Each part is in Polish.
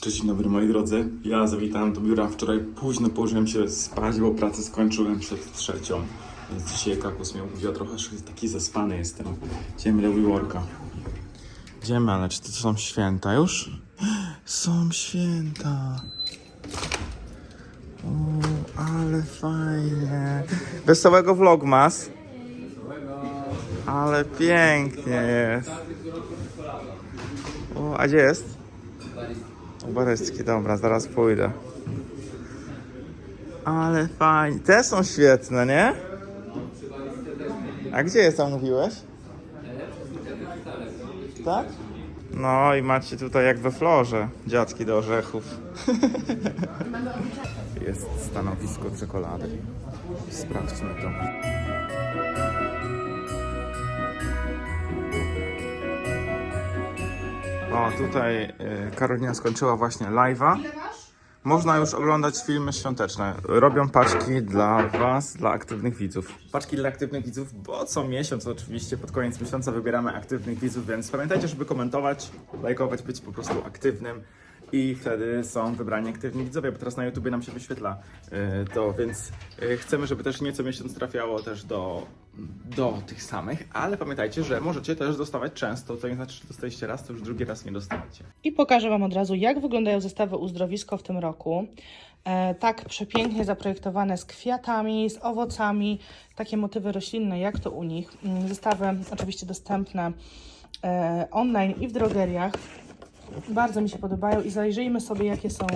Cześć, dzień dobry moi drodzy. Ja zawitałem do biura. Wczoraj późno położyłem się spać, bo pracę skończyłem przed trzecią. Więc dzisiaj kakus mnie obudziła trochę, że taki zaspany jestem. Idziemy do WeWorka. Idziemy, ale czy to są święta już? Są święta. O, ale fajnie. Wesołego vlogmas. Ale pięknie jest. O, a gdzie jest? U Barecki, dobra, zaraz pójdę. Ale fajnie. Te są świetne, nie? A gdzie je zamówiłeś? Tak? No i macie tutaj jak we florze dziadki do orzechów. Jest stanowisko czekolady. Sprawdźmy to. O, tutaj y, Karolina skończyła właśnie live'a. Można już oglądać filmy świąteczne. Robią paczki dla Was, dla aktywnych widzów. Paczki dla aktywnych widzów, bo co miesiąc oczywiście pod koniec miesiąca wybieramy aktywnych widzów, więc pamiętajcie, żeby komentować, lajkować, być po prostu aktywnym. I wtedy są wybrani aktywni widzowie, bo teraz na YouTubie nam się wyświetla y, to, więc y, chcemy, żeby też nie co miesiąc trafiało też do, do tych samych, ale pamiętajcie, że możecie też dostawać często, to nie znaczy, że dostaliście raz, to już drugi raz nie dostaniecie. I pokażę Wam od razu, jak wyglądają zestawy uzdrowisko w tym roku. E, tak przepięknie zaprojektowane z kwiatami, z owocami, takie motywy roślinne, jak to u nich. Mm, Zestawy oczywiście dostępne e, online i w drogeriach. Bardzo mi się podobają i zajrzyjmy sobie, jakie są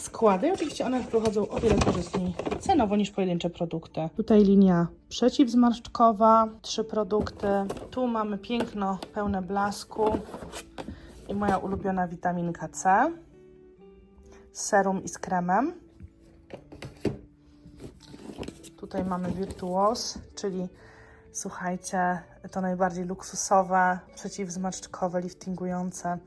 składy. Oczywiście one wychodzą o wiele korzystniej cenowo niż pojedyncze produkty. Tutaj linia przeciwzmarszczkowa, trzy produkty. Tu mamy piękno pełne blasku i moja ulubiona witaminka C serum i z kremem. Tutaj mamy Virtuos, czyli słuchajcie, to najbardziej luksusowe, przeciwzmarszczkowe, liftingujące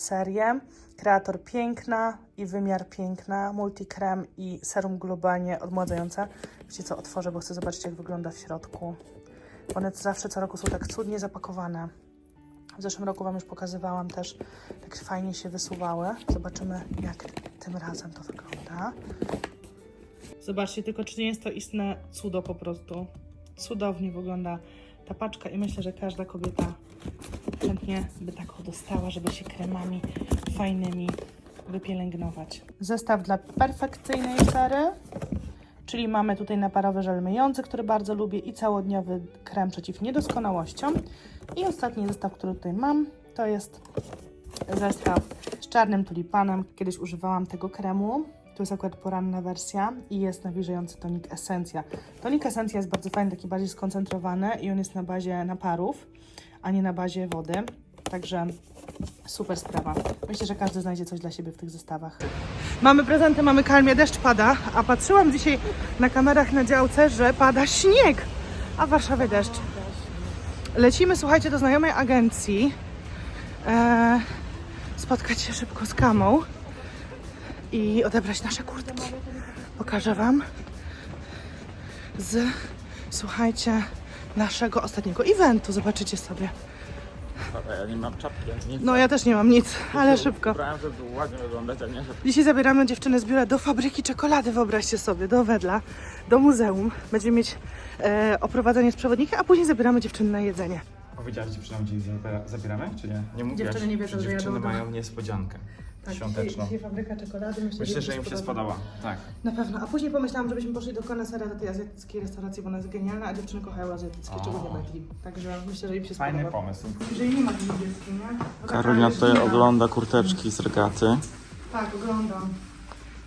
serie. Kreator piękna i wymiar piękna, multikrem i serum globalnie odmładzające. Wiecie co, otworzę, bo chcę zobaczyć jak wygląda w środku. One zawsze co roku są tak cudnie zapakowane. W zeszłym roku Wam już pokazywałam też, jak fajnie się wysuwały. Zobaczymy, jak tym razem to wygląda. Zobaczcie, tylko czy nie jest to istne cudo po prostu. Cudownie wygląda ta paczka i myślę, że każda kobieta chętnie by taką dostała, żeby się kremami fajnymi wypielęgnować. Zestaw dla perfekcyjnej cery. Czyli mamy tutaj naparowy żel myjący, który bardzo lubię i całodniowy krem przeciw niedoskonałościom. I ostatni zestaw, który tutaj mam, to jest zestaw z czarnym tulipanem. Kiedyś używałam tego kremu. To jest akurat poranna wersja i jest nawilżający tonik Essencja. Tonik Essencja jest bardzo fajny, taki bardziej skoncentrowany i on jest na bazie naparów, a nie na bazie wody. Także super sprawa. Myślę, że każdy znajdzie coś dla siebie w tych zestawach. Mamy prezenty, mamy kalmie, deszcz pada, a patrzyłam dzisiaj na kamerach na działce, że pada śnieg, a w Warszawie deszcz. Lecimy, słuchajcie, do znajomej agencji, e, spotkać się szybko z Kamą i odebrać nasze kurtki. Pokażę Wam z, słuchajcie, naszego ostatniego eventu. Zobaczycie sobie. Ja nie mam czapki, nic. No ja też nie mam nic, ale szybko. Brałem, żeby ładnie wyglądać, a nie, Dzisiaj zabieramy dziewczyny z biura do fabryki czekolady, wyobraźcie sobie, do Wedla, do muzeum. Będziemy mieć e, oprowadzenie z przewodnikiem, a później zabieramy dziewczyny na jedzenie. Powiedziałaś dziewczynom, gdzie ich zabiera- zabieramy, czy nie? Nie mówiłaś, Dziewczyny nie wiedzą, że że dziewczyny do- mają niespodziankę świąteczną. fabryka czekolady. Myślę, że im się spodoba. Tak. Na pewno. A później pomyślałam, żebyśmy poszli do konesera do tej azjatyckiej restauracji, bo ona jest genialna, a dziewczyny kochają azjatyckie, O. czego nie myśli. Także myślę, że im się Fajny spodoba. pomysł. Jeżeli nie ma niebieskiej, nie? Karolina tutaj ogląda kurteczki z regaty. Tak, oglądam.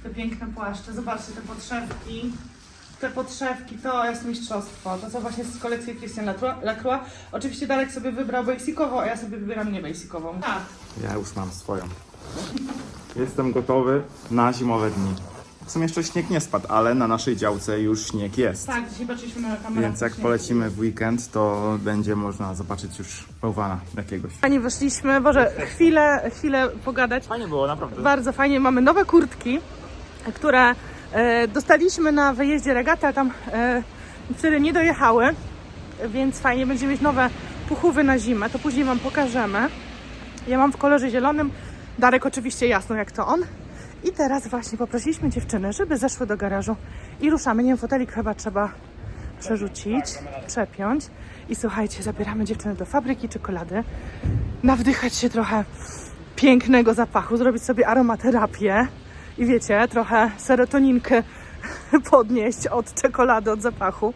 Te piękne płaszcze. Zobaczcie te podszewki. Te podszewki to jest mistrzostwo. To co właśnie z kolekcji Christian Lacroix. Lacroix. Oczywiście Darek sobie wybrał basicową, a ja sobie wybieram nie basicową. Tak. Ja już mam swoją. Jestem gotowy na zimowe dni. W sumie jeszcze śnieg nie spadł, ale na naszej działce już śnieg jest. Tak, dzisiaj patrzyliśmy na kamerę. Więc jak polecimy w weekend, to będzie można zobaczyć już bałwana jakiegoś. Fajnie wyszliśmy, Boże, chwilę, chwilę pogadać. Fajnie było, naprawdę. Bardzo fajnie, mamy nowe kurtki, które e, dostaliśmy na wyjeździe regaty, a tam e, wtedy nie dojechały, więc fajnie, będziemy mieć nowe puchówy na zimę, to później Wam pokażemy. Ja mam w kolorze zielonym, Darek oczywiście jasno jak to on. I teraz właśnie poprosiliśmy dziewczyny, żeby zeszły do garażu i ruszamy. Nie wiem, fotelik chyba trzeba przerzucić, przepiąć. I słuchajcie, zabieramy dziewczyny do fabryki czekolady, nawdychać się trochę pięknego zapachu, zrobić sobie aromaterapię i wiecie, trochę serotoninkę podnieść od czekolady, od zapachu.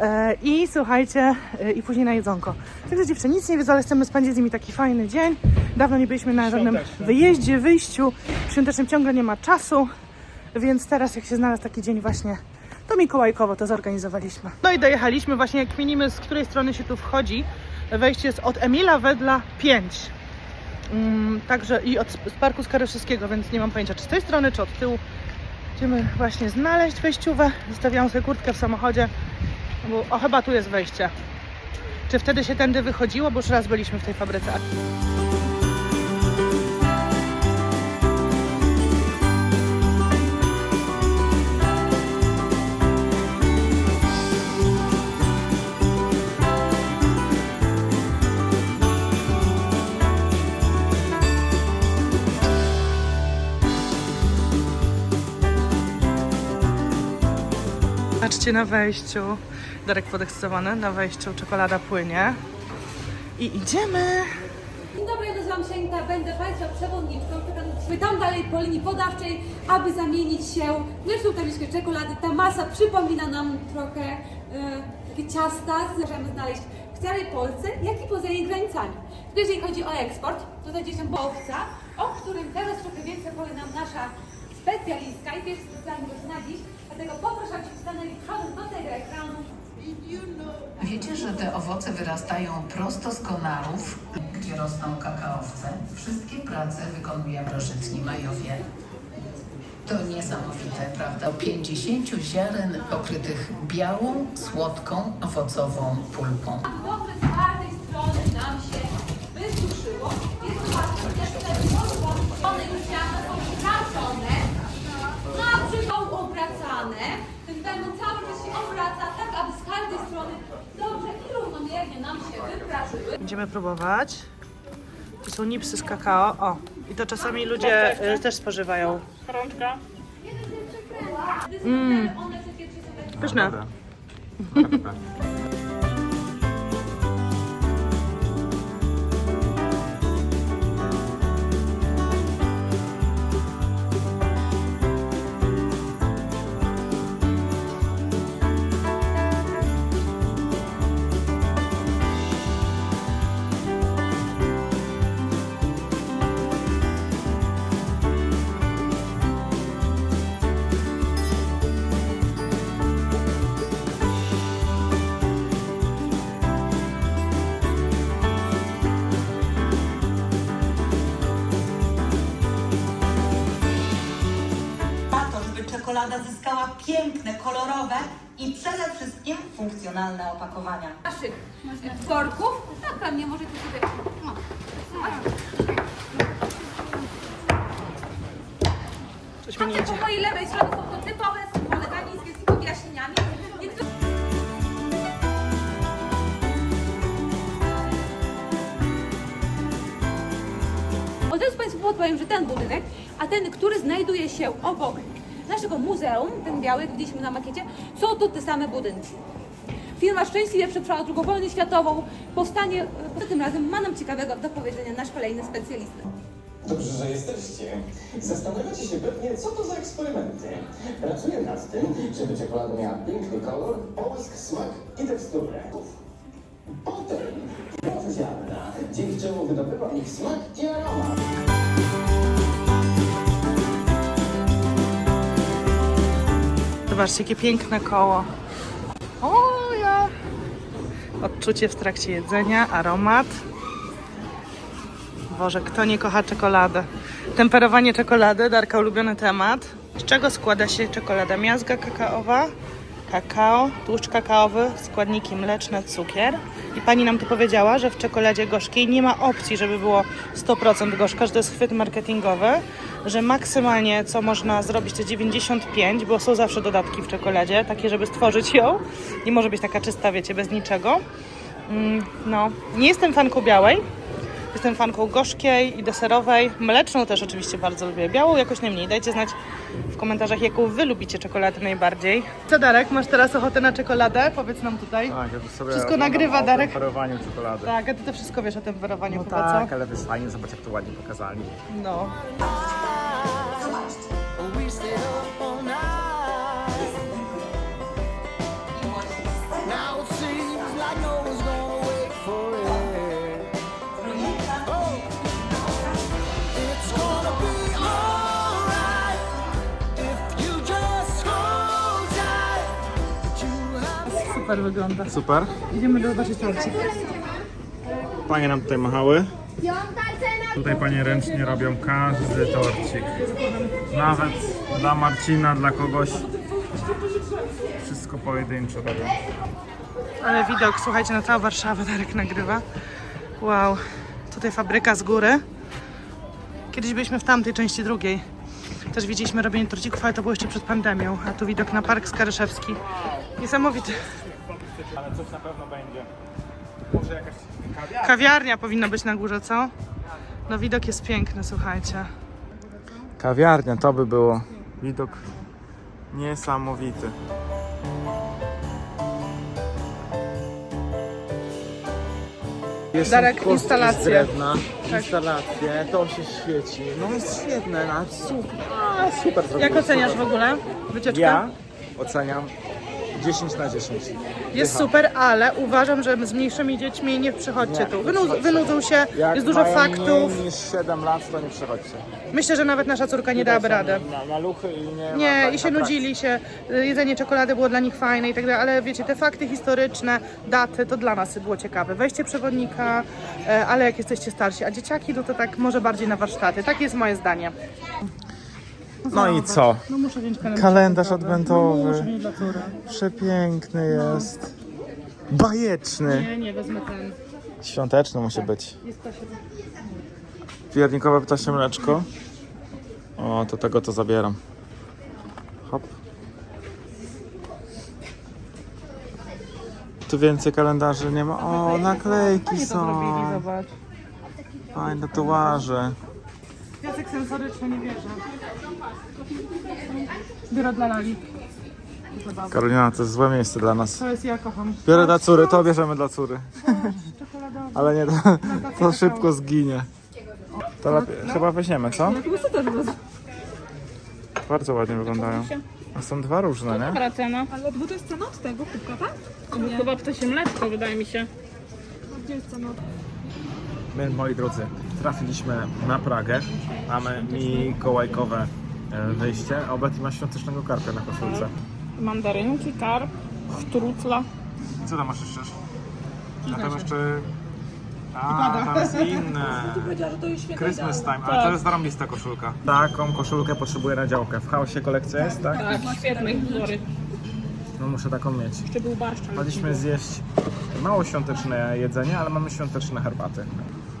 E, I słuchajcie, e, i później na jedzonko. Także dziewczyny nic nie wiedzą, ale chcemy spędzić z nimi taki fajny dzień. Dawno nie byliśmy na żadnym wyjeździe, wyjściu. Świątecznym ciągle nie ma czasu, więc teraz jak się znalazł taki dzień właśnie, to mikołajkowo to zorganizowaliśmy. No i dojechaliśmy właśnie, jak minimy z której strony się tu wchodzi. Wejście jest od Emila Wedla 5. Mm, także i od z parku Skaryszewskiego, więc nie mam pojęcia, czy z tej strony, czy od tyłu. Będziemy właśnie znaleźć wejściówę. Zostawiałam sobie kurtkę w samochodzie, bo o, chyba tu jest wejście. Czy wtedy się tędy wychodziło, bo już raz byliśmy w tej fabryce. Na wejściu. Darek podekscytowany. Na wejściu czekolada płynie. I idziemy. Dzień dobry, ja nazywam się Anita, będę Państwa przewodniczką. Pytam dalej po linii podawczej, aby zamienić się w lepszą tabliczkę czekolady. Ta masa przypomina nam trochę e, takie ciasta. Możemy znaleźć w całej Polsce, jak i poza jej granicami. Jeżeli chodzi o eksport, to znajdzie się bowca, o którym teraz trochę więcej powie nam nasza specjalistka i pierwszy specjalny gość na. Dlatego poproszę, abyśmy stanęli przodem do tego ekranu. Wiecie, że te owoce wyrastają prosto z konarów, gdzie rosną kakaowce? Wszystkie prace wykonuje mrożycni Majowie. To niesamowite, prawda? 50 ziaren pokrytych białą, słodką, owocową pulpą. Dobrze, z każdej strony nam się wysuszyło. Jest to ważne, że te strony już ziarna są wykażone, no a przy są obracane. Ten będą cały czas się obraca, tak każdej strony dobrze i równomiernie nam się wyprażyły. Będziemy próbować. To są nipsy z kakao. O, i to czasami ludzie y, też spożywają. Mm. One wszystkie trzy są takie czekolada zyskała piękne, kolorowe i przede wszystkim funkcjonalne opakowania. naszych worków. Tak, pewnie możecie sobie... Nie idzie. po mojej lewej stronie są to typowe symbole danińskie z ich objaśnieniami. Niektóre Od razu Państwu podpowiem, że ten budynek, a ten, który znajduje się obok naszego muzeum, ten biały, jak widzieliśmy na makiecie, są to te same budynki. Firma szczęśliwie przetrwała II wojnę światową. Powstanie, e, tym razem ma nam ciekawego do powiedzenia nasz kolejny specjalista. Dobrze, że jesteście. Zastanawiacie się pewnie, co to za eksperymenty. Pracuję nad tym, żeby czekolada miała piękny kolor, połysk, smak i teksturę. Potem ziarna, dzięki czemu wydobywa ich smak i aromat. Zobaczcie, jakie piękne koło. O ja! Odczucie w trakcie jedzenia, aromat. Boże, kto nie kocha czekolady? Temperowanie czekolady, Darka ulubiony temat. Z czego składa się czekolada? Miazga kakaowa, kakao, tłuszcz kakaowy, składniki mleczne, cukier. I pani nam tu powiedziała, że w czekoladzie gorzkiej nie ma opcji, żeby było 100% gorzka, że to jest chwyt marketingowy, że maksymalnie co można zrobić to 95, bo są zawsze dodatki w czekoladzie, takie, żeby stworzyć ją. Nie może być taka czysta, wiecie, bez niczego. Mm, No, nie jestem fanką białej, Jestem fanką gorzkiej i deserowej. Mleczną też oczywiście bardzo lubię. Białą jakoś najmniej. Dajcie znać w komentarzach, jaką wy lubicie czekoladę najbardziej. Co Darek, masz teraz ochotę na czekoladę? Powiedz nam tutaj. Tak, ja tu sobie Wszystko nagrywa, o Darek. temperowaniu czekolady. Tak, a ty to wszystko wiesz o temperowaniu No chyba, tak, co? ale to jest fajnie, zobacz jak to ładnie pokazali. No. Super wygląda. Super. Idziemy zobaczyć torcik. Panie nam tutaj machały. Tutaj panie ręcznie robią każdy torcik. Nawet dla Marcina, dla kogoś. Wszystko pojedynczo robią. Ale widok, słuchajcie, na całą Warszawę Darek nagrywa. Wow, tutaj fabryka z góry. Kiedyś byliśmy w tamtej części drugiej. Też widzieliśmy robienie torcików, ale to było jeszcze przed pandemią. A tu widok na Park Skaryszewski. Niesamowity. Ale coś na pewno będzie. Może jakaś kawiarnia? Kawiarnia powinna być na górze, co? No widok jest piękny, słuchajcie. Kawiarnia, to by było. Widok niesamowity. Jest Darek, z instalacje. drewna, Tak. instalacje, to się świeci. No jest świetne, no, super, a, super Jak oceniasz w ogóle wycieczkę? Ja oceniam 10 na 10. Jest super, ale uważam, że z mniejszymi dziećmi nie przychodźcie Nie, tu. Wynu- wynudzą się, Jak jest dużo faktów. mniej niż 7 lat, to nie przychodźcie. Myślę, że nawet nasza córka nie dałaby rady. Na, na luchy i nie Nie, tak i się nudzili się. y, Jedzenie czekolady było dla nich fajne i tak dalej, ale wiecie, te fakty historyczne, daty, to dla nas było ciekawe. Wejście przewodnika, e, ale jak jesteście starsi, a dzieciaki, no to tak może bardziej na warsztaty. Tak jest moje zdanie. No i co? No muszę wziąć kalendarz, Kalendarz adwentowy. No muszę dla córy. Przepiękny jest. Bajeczny. Nie, nie, wezmę ten. Świąteczny musi być. Jest to się... Piernikowe ptasie mleczko. O, to tego to zabieram. Hop. Tu więcej kalendarzy nie ma. O, naklejki Fajnie to zrobili, są. zobacz. Fajne tatuaże. Piasek sensoryczny, nie wierzę. Biuro dla Lali. Karolina, to jest złe miejsce dla nas. To jest ja kocham. Biorę dla córy, to bierzemy dla córy. Ale nie, to, to szybko zginie. To lepiej, chyba weźmiemy, co? Bardzo ładnie wyglądają. A są dwa różne, nie? Dobra cena. Ale bo to jest cena od tego kubka, tak? No, chyba ptasie mleczko, wydaje mi się. Gdzie jest cena? My, moi drodzy, trafiliśmy na Pragę. Mamy mikołajkowe wyjście. A Betty ma świątecznego karpia na koszulce. Mandarynki, karp, sztrucla. Co tam masz jeszcze? A tam jeszcze... A, tam jest inne. Christmas time, ale to jest zarąbista koszulka. Taką koszulkę potrzebuję na działkę. W chaosie kolekcja jest, tak? Tak, świetne wzory. No muszę taką mieć. Jeszcze był barszcz. ale Mieliśmy zjeść mało świąteczne jedzenie, ale mamy świąteczne herbaty.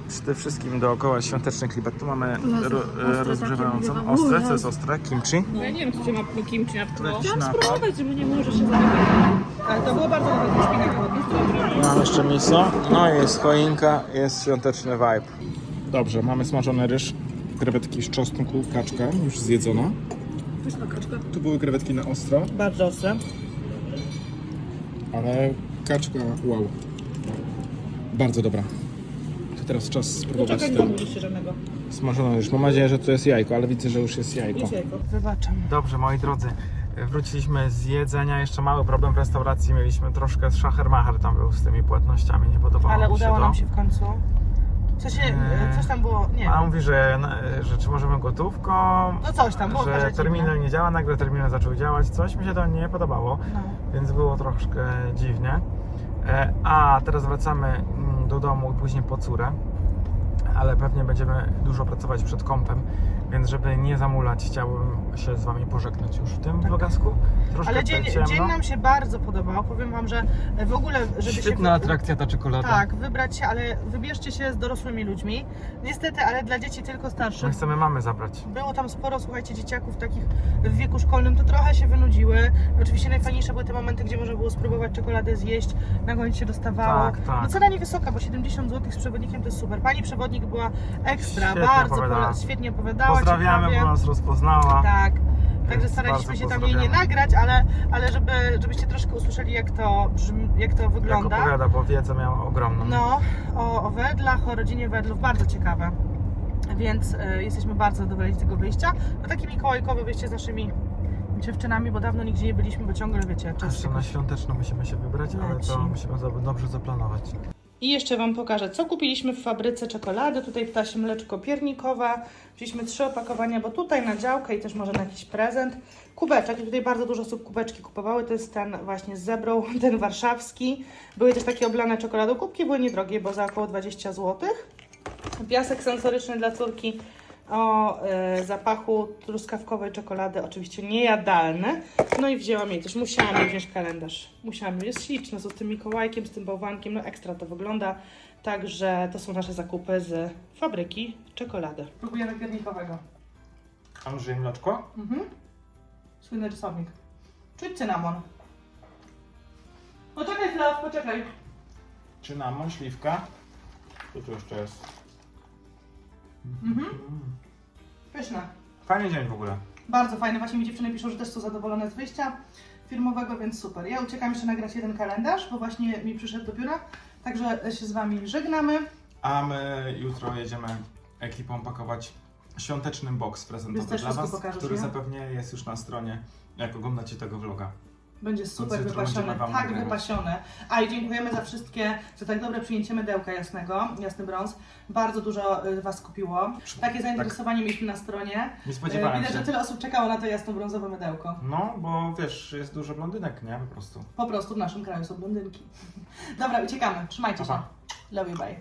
Przede wszystkim dookoła świąteczny klipet. Tu mamy ro, e, rozgrzewającą ostre, co jest ostre, kimchi. No ja nie wiem, co cię ma kimchi natknęło. Jakiś Chciałam napad. spróbować, żeby nie może się zamykać. Ale to było bardzo dobre, to szpinak Mam jeszcze miso, no i jest choinka, jest świąteczny vibe. Dobrze, mamy smażony ryż, krewetki z czosnku, kaczka już zjedzona. Tu były krewetki na ostro, Bardzo ostre. ale kaczka wow. Bardzo dobra. Teraz czas spróbować Czekaj, nie ten zamówiliście żadnego. smażony ryż. Mam nadzieję, że to jest jajko, ale widzę, że już jest jajko. Wybaczam. Dobrze, moi drodzy, wróciliśmy z jedzenia. Jeszcze mały problem w restauracji. Mieliśmy troszkę szachermacher tam był z tymi płatnościami. Nie podobało Ale mi się udało to. nam się w końcu. Coś, się, Eee. coś tam było, nie A on mówi, że, że czy możemy gotówką, No coś tam, było że parę terminal nie działa, nagle terminal zaczął działać. Coś mi się to nie podobało, No. więc było troszkę dziwnie. E, A teraz wracamy mm, do domu i później po córę, ale pewnie będziemy dużo pracować przed kąpem, Więc żeby nie zamulać, chciałbym się z wami pożegnać już w tym vlogasku. Troszkę Ale dzień, ciemno. dzień nam się bardzo podobał. Powiem wam, że w ogóle, żeby się... Świetna atrakcja ta czekolada. Tak, wybrać się, ale wybierzcie się z dorosłymi ludźmi. Niestety, ale dla dzieci tylko My starszych. chcemy mamy zabrać. Było tam sporo, słuchajcie, dzieciaków takich w wieku szkolnym, to trochę się wynudziły. Oczywiście najfajniejsze były te momenty, gdzie można było spróbować czekoladę zjeść, na koniec się dostawało. Tak, tak. No cena niewysoka, bo 70 zł z przewodnikiem to jest super. Pani przewodnik była ekstra, Świetnie bardzo opowiadała. świetnie opowiadała. Pozdrawiamy, bo nas rozpoznała. Tak. Także staraliśmy się tam jej nie nagrać, ale, ale żeby, żebyście troszkę usłyszeli, jak to, jak to Jak wygląda. opowiada, bo wiedzę miała ogromną. No, o, o wedlach, o rodzinie wedlów, bardzo ciekawe. Więc e, jesteśmy bardzo zadowoleni z tego wyjścia. No takie mikołajkowe wyjście z naszymi dziewczynami, bo dawno nigdzie nie byliśmy, bo ciągle wiecie, czas Jeszcze na świąteczną musimy się wybrać, ale Leci. to musimy dobrze zaplanować. I jeszcze Wam pokażę, co kupiliśmy w fabryce czekolady. Tutaj ptasie mleczko piernikowe. Wzięliśmy trzy opakowania, bo tutaj na działkę i też może na jakiś prezent. Kubeczek, tutaj bardzo dużo osób kubeczki kupowały. To jest ten właśnie z zebrą, ten warszawski. Były też takie oblane czekoladą. Kubki były niedrogie, bo za około 20 zł. Piasek sensoryczny dla córki o e, zapachu truskawkowej czekolady, oczywiście niejadalny. No i wzięłam jej też, musiałam jej wziąć kalendarz. Musiałam, jest śliczny, z tym Mikołajkiem, z tym bałwankiem, no ekstra to wygląda. Także to są nasze zakupy z fabryki czekolady. Próbujemy piernikowego. Andrzej Mleczko? Mhm. Słynny rysownik. Czuć cynamon. Poczekaj, Flaw, poczekaj. Cynamon, śliwka. Co tu jeszcze jest? Mhm. Pyszne. Fajny dzień w ogóle. Bardzo fajne. Właśnie mi dziewczyny piszą, że też są zadowolone z wyjścia firmowego, więc super. Ja uciekam jeszcze nagrać jeden kalendarz, bo właśnie mi przyszedł do biura. Także się z Wami żegnamy. A my jutro jedziemy ekipą pakować świąteczny box prezentowy Więc też dla wszystko Was, pokażesz, który nie? zapewnie jest już na stronie, jak oglądacie tego vloga. Będzie super jutro wypasione, tak nagrywać. wypasione. A i dziękujemy za wszystkie, za tak dobre przyjęcie mydełka jasnego, jasny brąz. Bardzo dużo y, Was kupiło. Takie zainteresowanie mieliśmy na stronie. Nie Y, spodziewałem Widać, się. że tyle osób czekało na to jasno-brązowe mydełko. No, bo wiesz, jest dużo blondynek, nie? Po prostu. Po prostu w naszym kraju są blondynki. Dobra, uciekamy. Trzymajcie Pa, się. pa. Love you, bye.